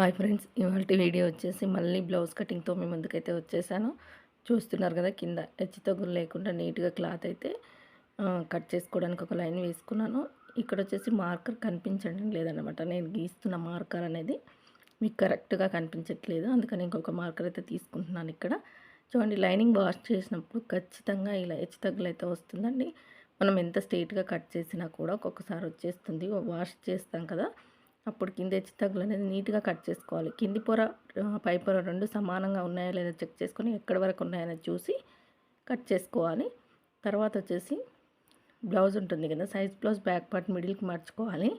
Hi friends ఇవాళ video వచ్చేసి మళ్ళీ బ్లౌజ్ కటింగ్తో మీ ముందుకైతే వచ్చేసాను. చూస్తున్నారు కదా కింద హెచ్చుతగ్గులు లేకుండా నీట్గా క్లాత్ అయితే కట్ చేసుకోవడానికి ఒక లైన్ వేసుకున్నాను. ఇక్కడ వచ్చేసి మార్కర్ కనిపించడం లేదనమాట నేను గీస్తున్న మార్కర్ అనేది మీకు కరెక్ట్గా కనిపించట్లేదు. అందుకని ఇంకొక మార్కర్ అయితే తీసుకుంటున్నాను ఇక్కడ. చూడండి లైనింగ్ వాష్ చేసినప్పుడు ఖచ్చితంగా ఇలా హెచ్చుతగ్గులు అయితే వస్తుందండి. మనం ఎంత స్టేట్గా కట్ చేసినా కూడా ఒక్కొక్కసారి వచ్చేస్తుంది. వాష్ చేస్తాం కదా అప్పుడు కింద హెచ్చు తగ్గులు అనేది నీట్గా కట్ చేసుకోవాలి. కింది పొర పై పొర రెండు సమానంగా ఉన్నాయో లేదో చెక్ చేసుకొని ఎక్కడి వరకు ఉన్నాయనేది చూసి కట్ చేసుకోవాలి. తర్వాత వచ్చేసి బ్లౌజ్ ఉంటుంది కదా సైజ్ బ్లౌజ్ బ్యాక్ పార్ట్ మిడిల్కి మార్చుకోవాలి.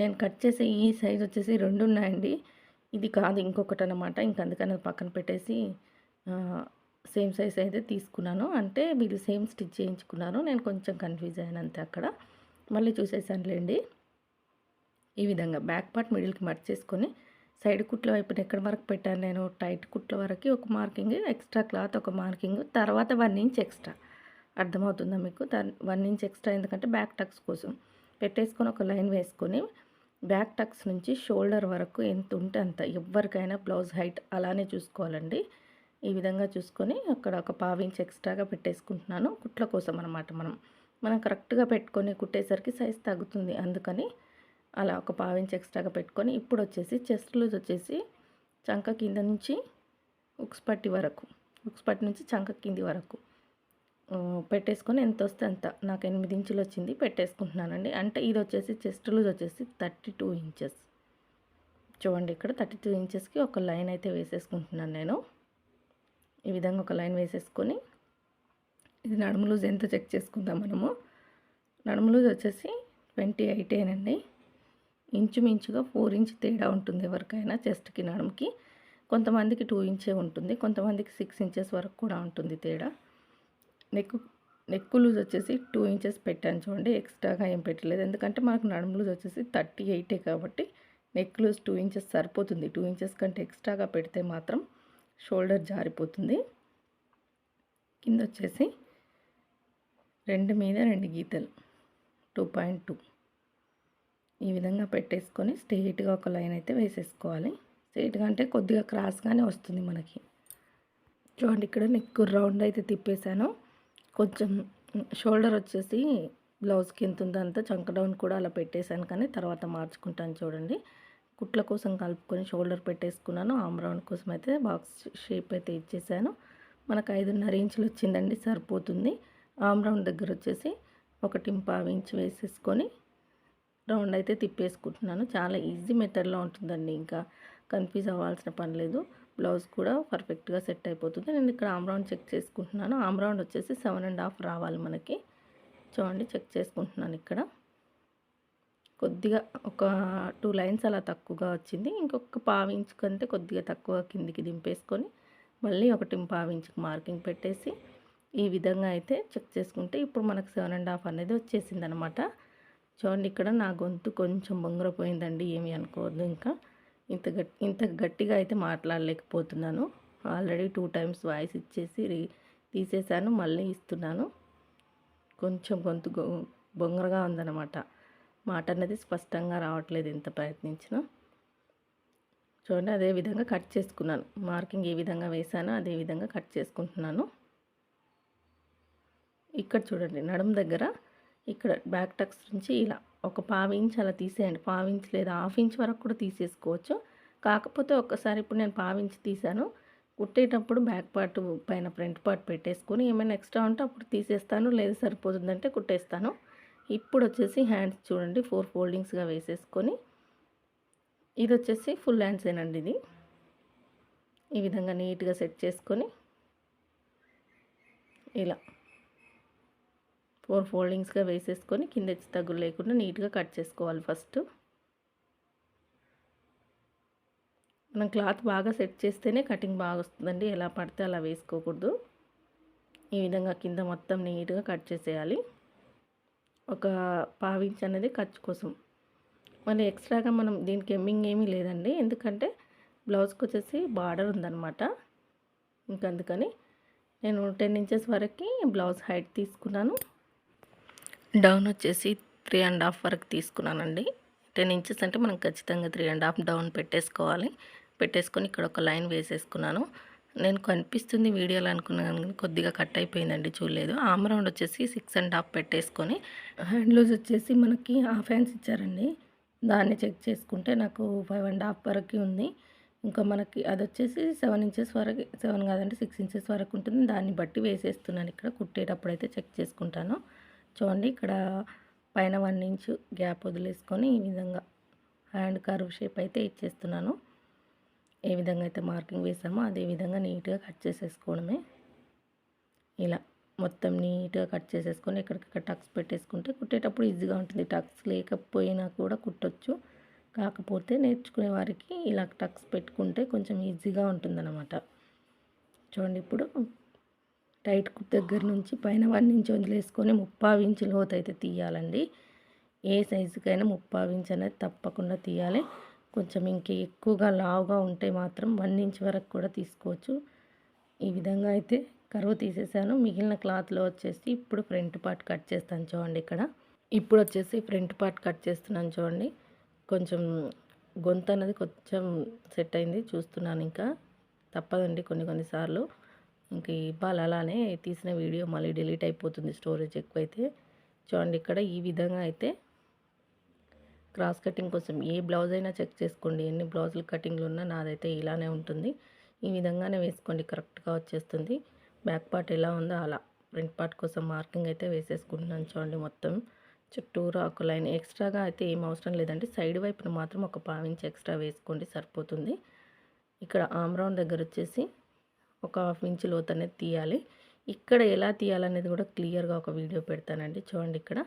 నేను కట్ చేసే ఈ సైజ్ వచ్చేసి రెండు ఉన్నాయండి. ఇది కాదు ఇంకొకటి అనమాట ఇంక అందుకని అది పక్కన పెట్టేసి సేమ్ సైజ్ అయితే తీసుకున్నాను. అంటే వీళ్ళు సేమ్ స్టిచ్ చేయించుకున్నారు. నేను కొంచెం కన్ఫ్యూజ్ అయ్యాను అంతే అక్కడ. మళ్ళీ చూసేసానులేండి. ఈ విధంగా బ్యాక్ పార్ట్ మిడిల్కి మర్చ్ చేసుకొని సైడ్ కుట్ల వైపున ఎక్కడ వరకు పెట్టాను నేను? టైట్ కుట్ల వరకు ఒక మార్కింగ్ ఎక్స్ట్రా క్లాత్ ఒక మార్కింగ్ తర్వాత వన్ ఇంచ్ ఎక్స్ట్రా. అర్థమవుతుందా మీకు? వన్ ఇంచ్ ఎక్స్ట్రా ఎందుకంటే బ్యాక్ టక్స్ కోసం. పెట్టేసుకొని ఒక లైన్ వేసుకొని బ్యాక్ టక్స్ నుంచి షోల్డర్ వరకు ఎంత ఉంటే అంత ఎవరికైనా బ్లౌజ్ హైట్ అలానే చూసుకోవాలండి. ఈ విధంగా చూసుకొని అక్కడ ఒక పావు ఎక్స్ట్రాగా పెట్టేసుకుంటున్నాను కుట్ల కోసం అనమాట మనం. మనం కరెక్ట్గా పెట్టుకొని కుట్టేసరికి సైజ్ తగ్గుతుంది. అందుకని అలా ఒక పావు ఎక్స్ట్రాగా పెట్టుకొని ఇప్పుడు వచ్చేసి చెస్ట్ లూజ్ వచ్చేసి చంక కింద నుంచి ఉక్స్పట్టి వరకు ఉక్స్పట్టి నుంచి చంక కింది వరకు పెట్టేసుకొని ఎంత వస్తే అంత. నాకు ఎనిమిది ఇంచులు వచ్చింది పెట్టేసుకుంటున్నానండి. అంటే ఇది వచ్చేసి చెస్ట్ లూజ్ వచ్చేసి థర్టీ టూ ఇంచెస్. చూడండి ఇక్కడ థర్టీ టూ ఇంచెస్కి ఒక లైన్ అయితే వేసేసుకుంటున్నాను నేను. ఈ విధంగా ఒక లైన్ వేసేసుకొని ఇది నడుము లూజ్ ఎంత చెక్ చేసుకుందాం మనము? నడుము లూజ్ వచ్చేసి ట్వంటీ ఎయిటేనండి ఇంచుమించుగా ఫోర్ ఇంచ్ తేడా ఉంటుంది ఎవరికైనా చెస్ట్కి నడుముకి కొంతమందికి టూ ఇంచే ఉంటుంది కొంతమందికి సిక్స్ ఇంచెస్ వరకు కూడా ఉంటుంది తేడా. నెక్ నెక్ లూజ్ వచ్చేసి టూ ఇంచెస్ పెట్టాను చూడండి ఎక్స్ట్రాగా ఏం పెట్టలేదు. ఎందుకంటే మనకు నడుము లూజ్ వచ్చేసి థర్టీ ఎయిటే కాబట్టి నెక్ లూజ్ టూ ఇంచెస్ సరిపోతుంది. టూ ఇంచెస్ కంటే ఎక్స్ట్రాగా పెడితే మాత్రం షోల్డర్ జారిపోతుంది. కింద వచ్చేసి రెండు మీద రెండు గీతలు టూ పాయింట్ టూ. ఈ విధంగా పెట్టేసుకొని స్ట్రెయిట్గా ఒక లైన్ అయితే వేసేసుకోవాలి. స్ట్రెయిట్గా అంటే కొద్దిగా క్రాస్గానే వస్తుంది మనకి. చూడండి ఇక్కడ నెక్ రౌండ్ అయితే తిప్పేశాను కొంచెం షోల్డర్ వచ్చేసి బ్లౌజ్కి ఎంత ఉందో చంక డౌన్ కూడా అలా పెట్టేశాను కానీ తర్వాత మార్చుకుంటాను చూడండి. కుట్ల కోసం కలుపుకొని షోల్డర్ పెట్టేసుకున్నాను. ఆమ్ రౌండ్ కోసం అయితే బాక్స్ షేప్ అయితే ఇచ్చేసాను. మనకు ఐదున్నర ఇంచులు వచ్చిందండి సరిపోతుంది. ఆమ్ రౌండ్ దగ్గర వచ్చేసి ఒకటి పావు ఇంచ్ వేసేసుకొని రౌండ్ అయితే తిప్పేసుకుంటున్నాను. చాలా ఈజీ మెథడ్లో ఉంటుందండి. ఇంకా కన్ఫ్యూజ్ అవ్వాల్సిన పని లేదు. బ్లౌజ్ కూడా పర్ఫెక్ట్గా సెట్ అయిపోతుంది. నేను ఇక్కడ ఆమ్ రౌండ్ చెక్ చేసుకుంటున్నాను. ఆమ్ రౌండ్ వచ్చేసి సెవెన్ అండ్ హాఫ్ రావాలి మనకి. చూడండి చెక్ చేసుకుంటున్నాను ఇక్కడ. కొద్దిగా ఒక టూ లైన్స్ అలా తక్కువగా వచ్చింది. ఇంకొక పావించు కంటే కొద్దిగా తక్కువ కిందికి దింపేసుకొని మళ్ళీ ఒకటి పావించుకు మార్కింగ్ పెట్టేసి ఈ విధంగా అయితే చెక్ చేసుకుంటే ఇప్పుడు మనకు సెవెన్ అండ్ హాఫ్ అనేది వచ్చేసింది అనమాట చూడండి ఇక్కడ నా గొంతు కొంచెం బొంగరపోయిందండి ఏమి అనుకోవద్దు ఇంకా. ఇంత గట్టి ఇంత గట్టిగా అయితే మాట్లాడలేకపోతున్నాను. ఆల్రెడీ టూ టైమ్స్ వాయిస్ ఇచ్చేసి రీ తీసేసాను మళ్ళీ ఇస్తున్నాను. కొంచెం గొంతు బొంగరగా ఉందన్నమాట. మాట అనేది స్పష్టంగా రావట్లేదు ఎంత ప్రయత్నించినా. చూడండి అదే విధంగా కట్ చేసుకున్నాను. మార్కింగ్ ఏ విధంగా వేసానో అదే విధంగా కట్ చేసుకుంటున్నాను. ఇక్కడ చూడండి నడుము దగ్గర ఇక్కడ బ్యాక్ టక్స్ నుంచి ఇలా ఒక పావు ఇంచ్ అలా తీసేయండి. పావు ఇంచ్ లేదా హాఫ్ ఇంచ్ వరకు కూడా తీసేసుకోవచ్చు. కాకపోతే ఒక్కసారి ఇప్పుడు నేను పావు ఇంచ్ తీసాను కుట్టేటప్పుడు బ్యాక్ పార్ట్ పైన ఫ్రంట్ పార్ట్ పెట్టేసుకొని ఏమైనా ఎక్స్ట్రా ఉంటే అప్పుడు తీసేస్తాను. లేదు సరిపోతుందంటే కుట్టేస్తాను. ఇప్పుడు వచ్చేసి హ్యాండ్స్ చూడండి. ఫోర్ ఫోల్డింగ్స్గా వేసేసుకొని ఇది వచ్చేసి ఫుల్ హ్యాండ్స్ ఏనండి ఇది. ఈ విధంగా నీట్గా సెట్ చేసుకొని ఇలా ఫోర్ ఫోల్డింగ్స్గా వేసేసుకొని కింద తగ్గులు లేకుండా నీట్గా కట్ చేసుకోవాలి ఫస్ట్. మనం క్లాత్ బాగా సెట్ చేస్తేనే కటింగ్ బాగా వస్తుందండి. ఎలా పడితే అలా వేసుకోకూడదు. ఈ విధంగా కింద మొత్తం నీట్గా కట్ చేసేయాలి. ఒక పావించ్ అనేది ఖర్చు కోసం. మళ్ళీ ఎక్స్ట్రాగా మనం దీనికి ఎమ్మింగ్ ఏమీ లేదండి. ఎందుకంటే బ్లౌజ్కి వచ్చేసి బార్డర్ ఉందన్నమాట. ఇంకందుకని నేను టెన్ ఇంచెస్ వరకు బ్లౌజ్ హైట్ తీసుకున్నాను. డౌన్ వచ్చేసి త్రీ అండ్ హాఫ్ వరకు తీసుకున్నానండి. టెన్ ఇంచెస్ అంటే మనం ఖచ్చితంగా త్రీ అండ్ హాఫ్ డౌన్ పెట్టేసుకోవాలి. పెట్టేసుకొని ఇక్కడ ఒక లైన్ వేసేసుకున్నాను. నేను కనిపిస్తుంది వీడియోలో అనుకున్నాను కానీ కొద్దిగా కట్ అయిపోయిందండి చూడలేదు. ఆమ్ రౌండ్ వచ్చేసి సిక్స్ అండ్ హాఫ్ పెట్టేసుకొని హ్యాండ్ లూజ్ వచ్చేసి మనకి హాఫ్ హ్యాండ్స్ ఇచ్చారండి. దాన్ని చెక్ చేసుకుంటే నాకు ఫైవ్ అండ్ హాఫ్ వరకు ఉంది. ఇంకా మనకి అది వచ్చేసి సెవెన్ ఇంచెస్ వరకు సెవెన్ కాదంటే సిక్స్ ఇంచెస్ వరకు ఉంటుంది. దాన్ని బట్టి వేసేస్తున్నాను ఇక్కడ. కుట్టేటప్పుడు అయితే చెక్ చేసుకుంటాను. చూడండి ఇక్కడ పైన వన్ ఇంచ్ గ్యాప్ వదిలేసుకొని ఈ విధంగా హ్యాండ్ కర్వ్ షేప్ అయితే ఇచ్చేస్తున్నాను. ఏ విధంగా అయితే మార్కింగ్ వేసామో అదే విధంగా నీట్గా కట్ చేసేసుకోవడమే. ఇలా మొత్తం నీట్గా కట్ చేసేసుకొని ఎక్కడికక్కడ టక్స్ పెట్టేసుకుంటే కుట్టేటప్పుడు ఈజీగా ఉంటుంది. టక్స్ లేకపోయినా కూడా కుట్టొచ్చు. కాకపోతే నేర్చుకునే వారికి ఇలా టక్స్ పెట్టుకుంటే కొంచెం ఈజీగా ఉంటుందన్నమాట. చూడండి ఇప్పుడు టైట్ దగ్గర నుంచి పైన వన్ ఇంచ్ వదిలేసుకొని ముప్పావు ఇంచు లోతు అయితే తీయాలండి. ఏ సైజుకైనా ముప్పావు ఇంచ్ అనేది తప్పకుండా తీయాలి. కొంచెం ఇంక ఎక్కువగా లావుగా ఉంటే మాత్రం వన్ ఇంచ్ వరకు కూడా తీసుకోవచ్చు. ఈ విధంగా అయితే కరువు తీసేసాను. మిగిలిన క్లాత్లో వచ్చేసి ఇప్పుడు ఫ్రంట్ పార్ట్ కట్ చేస్తాను చూడండి ఇక్కడ. ఇప్పుడు వచ్చేసి ఫ్రంట్ పార్ట్ కట్ చేస్తున్నాను చూడండి. కొంచెం గొంతు అనేది కొంచెం సెట్ అయింది. చూస్తున్నాను ఇంకా. తప్పదండి కొన్ని కొన్నిసార్లు ఇంక ఇవ్వాలి అలానే తీసిన వీడియో మళ్ళీ డిలీట్ అయిపోతుంది స్టోరేజ్ ఎక్కువైతే. చూడండి ఇక్కడ ఈ విధంగా అయితే క్రాస్ కటింగ్ కోసం ఏ బ్లౌజ్ అయినా చెక్ చేసుకోండి. ఎన్ని బ్లౌజులు కటింగ్లు ఉన్నా నాదైతే ఇలానే ఉంటుంది. ఈ విధంగానే వేసుకోండి. కరెక్ట్గా వచ్చేస్తుంది. బ్యాక్ పార్ట్ ఎలా ఉందో అలా. ఫ్రంట్ పార్ట్ కోసం మార్కింగ్ అయితే వేసేసుకుంటున్నాను చూడండి మొత్తం. చుట్టూరా ఒక లైన్. ఎక్స్ట్రాగా అయితే ఏం అవసరం లేదండి. సైడ్ వైపున మాత్రం ఒక పావించి ఎక్స్ట్రా వేసుకోండి సరిపోతుంది. ఇక్కడ ఆమ్రౌండ్ దగ్గర వచ్చేసి ఒక హాఫ్ ఇంచ్ లోత్ అనేది తీయాలి. ఇక్కడ ఎలా తీయాలనేది కూడా క్లియర్గా ఒక వీడియో పెడతానండి. చూడండి ఇక్కడ.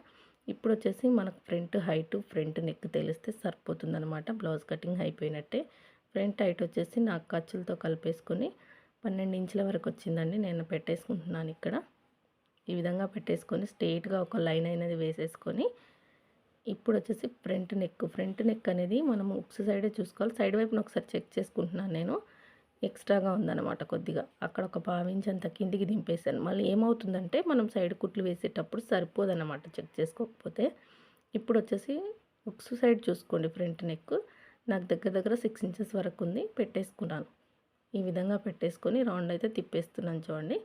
ఇప్పుడు వచ్చేసి మనకు ఫ్రంట్ హైట్ ఫ్రంట్ నెక్ తెలిస్తే సరిపోతుందనమాట బ్లౌజ్ కటింగ్ అయిపోయినట్టే. ఫ్రంట్ హైట్ వచ్చేసి నాకు ఖర్చులతో కలిపేసుకొని పన్నెండు ఇంచుల వరకు వచ్చిందండి. నేను పెట్టేసుకుంటున్నాను ఇక్కడ. ఈ విధంగా పెట్టేసుకొని స్ట్రేట్గా ఒక లైన్ అనేది వేసేసుకొని ఇప్పుడు వచ్చేసి ఫ్రంట్ నెక్. ఫ్రంట్ నెక్ అనేది మనం ఉక్స్ సైడే చూసుకోవాలి. సైడ్ వైపున ఒకసారి చెక్ చేసుకుంటున్నాను నేను. ఎక్స్ట్రాగా ఉందన్నమాట కొద్దిగా. అక్కడ ఒక పావించి అంత కిందికి దింపేసాను మళ్ళీ ఏమవుతుందంటే మనం సైడ్ కుట్లు వేసేటప్పుడు సరిపోదన్నమాట చెక్ చేసుకోకపోతే. ఇప్పుడు వచ్చేసి ఉక్స్ సైడ్ చూసుకోండి ఫ్రంట్ నెక్. నాకు దగ్గర దగ్గర సిక్స్ ఇంచెస్ వరకు ఉంది పెట్టేసుకున్నాను. ఈ విధంగా పెట్టేసుకొని రౌండ్ అయితే తిప్పేస్తున్నాను చూడండి.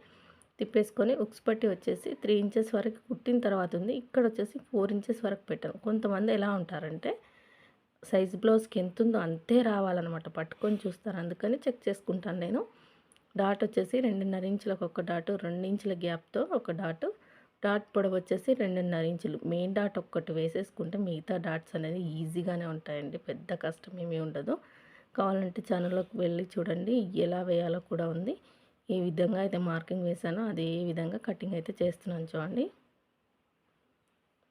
తిప్పేసుకొని ఉక్స్ పట్టి వచ్చేసి త్రీ ఇంచెస్ వరకు కుట్టిన తర్వాత ఉంది. ఇక్కడ వచ్చేసి ఫోర్ ఇంచెస్ వరకు పెట్టాను. కొంతమంది ఎలా ఉంటారంటే సైజ్ బ్లౌజ్కి ఎంత ఉందో అంతే రావాలన్నమాట. పట్టుకొని చూస్తాను అందుకని చెక్ చేసుకుంటాను నేను. డాట్ వచ్చేసి రెండున్నర ఇంచులకు ఒక డాటు రెండు ఇంచుల గ్యాప్తో ఒక డాటు డాట్ పొడవు వచ్చేసి రెండున్నర ఇంచులు. మెయిన్ డాట్ ఒక్కటి వేసేసుకుంటే మిగతా డాట్స్ అనేది ఈజీగానే ఉంటాయండి. పెద్ద కష్టం ఏమీ ఉండదు. కావాలంటే ఛానల్లోకి వెళ్ళి చూడండి. ఎలా వేయాలో కూడా ఉంది. ఏ విధంగా అయితే మార్కింగ్ వేసానో అదే విధంగా కటింగ్ అయితే చేస్తున్నాను చూడండి.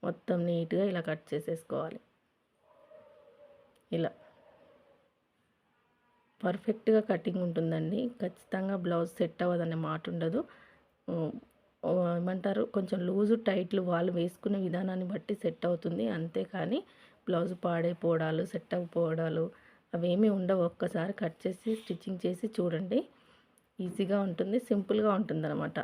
మొత్తం నీట్గా ఇలా కట్ చేసేసుకోవాలి. ఇలా. పర్ఫెక్ట్గా కటింగ్ ఉంటుందండి. ఖచ్చితంగా బ్లౌజ్ సెట్ అవ్వదనే మాట ఉండదు. ఏమంటారు? కొంచెం లూజు టైట్లు వాళ్ళు వేసుకునే విధానాన్ని బట్టి సెట్ అవుతుంది. అంతేకాని బ్లౌజ్ పాడైపోవడాలు సెట్ అవ్వకపోవడాలు అవేమీ ఉండవు. ఒక్కసారి కట్ చేసి స్టిచ్చింగ్ చేసి చూడండి. ఈజీగా ఉంటుంది సింపుల్గా ఉంటుంది అనమాట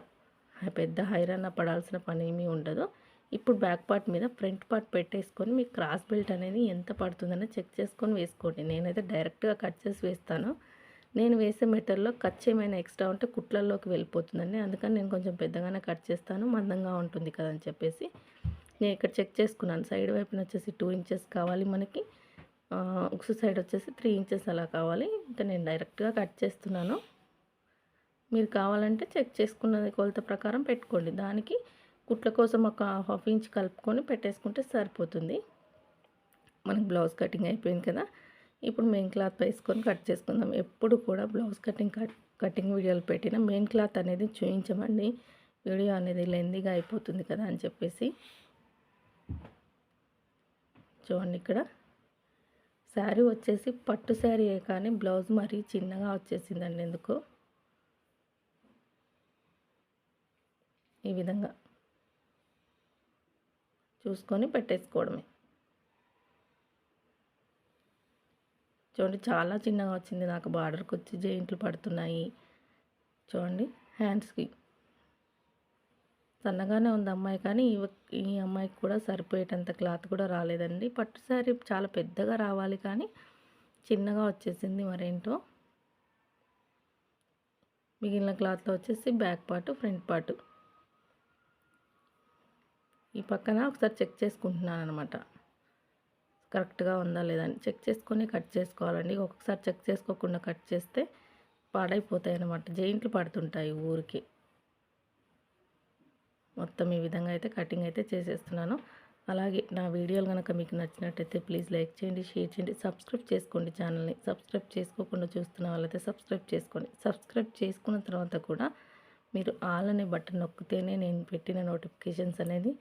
పెద్ద హైరాణ పడాల్సిన పని ఏమీ ఉండదు. ఇప్పుడు బ్యాక్ పార్ట్ మీద ఫ్రంట్ పార్ట్ పెట్టేసుకొని మీకు క్రాస్ బెల్ట్ అనేది ఎంత పడుతుందని చెక్ చేసుకొని వేసుకోండి. నేనైతే డైరెక్ట్గా కట్ చేసి వేస్తాను. నేను వేసే మెథడ్లో ఖచ్చితమైన ఏమైనా ఎక్స్ట్రా ఉంటే కుట్లల్లోకి వెళ్ళిపోతుందండి. అందుకని నేను కొంచెం పెద్దగానే కట్ చేస్తాను. మందంగా ఉంటుంది కదా అని చెప్పేసి. నేను ఇక్కడ చెక్ చేసుకున్నాను. సైడ్ వైపున వచ్చేసి టూ ఇంచెస్ కావాలి మనకి. ఉక్స్ సైడ్ వచ్చేసి త్రీ ఇంచెస్ అలా కావాలి. ఇంకా నేను డైరెక్ట్గా కట్ చేస్తున్నాను. మీరు కావాలంటే చెక్ చేసుకున్నది కొలత ప్రకారం పెట్టుకోండి. దానికి కుట్ల కోసం ఒక హాఫ్ ఇంచ్ కలుపుకొని పెట్టేసుకుంటే సరిపోతుంది. మనకి బ్లౌజ్ కటింగ్ అయిపోయింది కదా. ఇప్పుడు మెయిన్ క్లాత్ వేసుకొని కట్ చేసుకుందాం. ఎప్పుడు కూడా బ్లౌజ్ కటింగ్ కట్ కటింగ్ వీడియోలు పెట్టిన మెయిన్ క్లాత్ అనేది చూపించమండి వీడియో అనేది లెందీగా అయిపోతుంది కదా అని చెప్పేసి. చూడండి ఇక్కడ. శారీ వచ్చేసి పట్టు శారీ కానీ బ్లౌజ్ మరీ చిన్నగా వచ్చేసిందండి ఎందుకు. ఈ విధంగా. చూసుకొని పెట్టేసుకోవడమే. చూడండి చాలా చిన్నగా వచ్చింది నాకు బార్డర్కి వచ్చి జెయింట్లు పడుతున్నాయి. చూడండి హ్యాండ్స్కి. సన్నగానే ఉంది అమ్మాయి కానీ ఈ అమ్మాయికి కూడా సరిపోయేటంత క్లాత్ కూడా రాలేదండి. పట్టు శారీ చాలా పెద్దగా రావాలి కానీ చిన్నగా వచ్చేసింది మరేంటో. మిగిలిన క్లాత్లో వచ్చేసి బ్యాక్ పార్ట్ ఫ్రంట్ పార్ట్. ఈ పక్కన ఒకసారి చెక్ చేసుకుంటున్నాను అనమాట కరెక్ట్గా ఉందా లేదని చెక్ చేసుకొని కట్ చేసుకోవాలండి. ఒక్కొక్కసారి చెక్ చేసుకోకుండా కట్ చేస్తే పాడైపోతాయి అనమాట జైంట్లు పడుతుంటాయి ఊరికి. మొత్తం ఈ విధంగా అయితే కటింగ్ అయితే చేసేస్తున్నాను. అలాగే నా వీడియోలు కనుక మీకు నచ్చినట్టయితే ప్లీజ్ లైక్ చేయండి షేర్ చేయండి సబ్స్క్రైబ్ చేసుకోండి ఛానల్ని. సబ్స్క్రైబ్ చేసుకోకుండా చూస్తున్న వాళ్ళైతే సబ్స్క్రైబ్ చేసుకోండి. సబ్స్క్రైబ్ చేసుకున్న తర్వాత కూడా మీరు ఆల్ అనే బటన్ నొక్కితేనే నేను పెట్టిన నోటిఫికేషన్స్ అనేది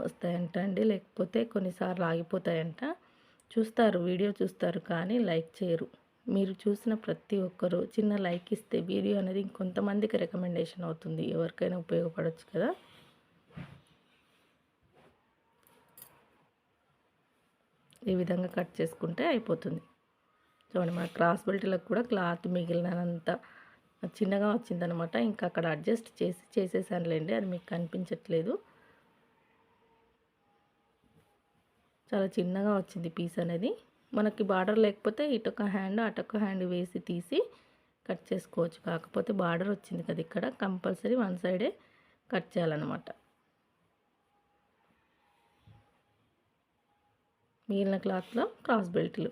వస్తాయంట అండి లేకపోతే కొన్నిసార్లు ఆగిపోతాయంట. చూస్తారు వీడియో చూస్తారు కానీ లైక్ చేయరు. మీరు చూసిన ప్రతి ఒక్కరూ చిన్న లైక్ ఇస్తే వీడియో అనేది ఇంకొంతమందికి రికమెండేషన్ అవుతుంది. ఎవరికైనా ఉపయోగపడవచ్చు కదా? ఈ విధంగా కట్ చేసుకుంటే అయిపోతుంది. చూడండి మన క్రాస్ బెల్ట్లకు కూడా క్లాత్ మిగిలినంత చిన్నగా వచ్చిందనమాట. ఇంకా అక్కడ అడ్జస్ట్ చేసి చేసేసానులేండి. అది మీకు కనిపించట్లేదు. చాలా చిన్నగా వచ్చింది పీస్ అనేది. మనకి బార్డర్ లేకపోతే ఇటొక హ్యాండ్ అటొక హ్యాండ్ వేసి తీసి కట్ చేసుకోవచ్చు. కాకపోతే బార్డర్ వచ్చింది కదా ఇక్కడ కంపల్సరీ వన్ సైడే కట్ చేయాలన్నమాట. మిగిలిన క్లాత్లో క్రాస్ బెల్ట్లు.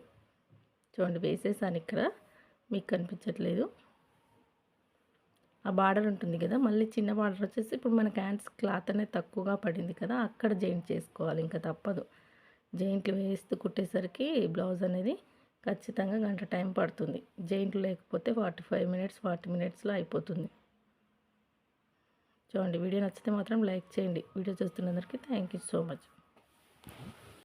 చూడండి వేసేసాను ఇక్కడ. మీకు కనిపించట్లేదు. ఆ బార్డర్ ఉంటుంది కదా మళ్ళీ చిన్న బార్డర్ వచ్చేసి ఇప్పుడు మన హ్యాండ్స్ క్లాత్ అనేది తక్కువగా పడింది కదా అక్కడ జాయింట్ చేసుకోవాలి. ఇంకా తప్పదు. జైంట్లు వేస్తూ కుట్టేసరికి బ్లౌజ్ అనేది ఖచ్చితంగా గంట టైం పడుతుంది. జైంట్లు లేకపోతే ఫార్టీ ఫైవ్ మినిట్స్ ఫార్టీ మినిట్స్లో అయిపోతుంది. చూడండి వీడియో నచ్చితే మాత్రం లైక్ చేయండి. వీడియో చూస్తున్నందరికీ థ్యాంక్ యూ సో మచ్.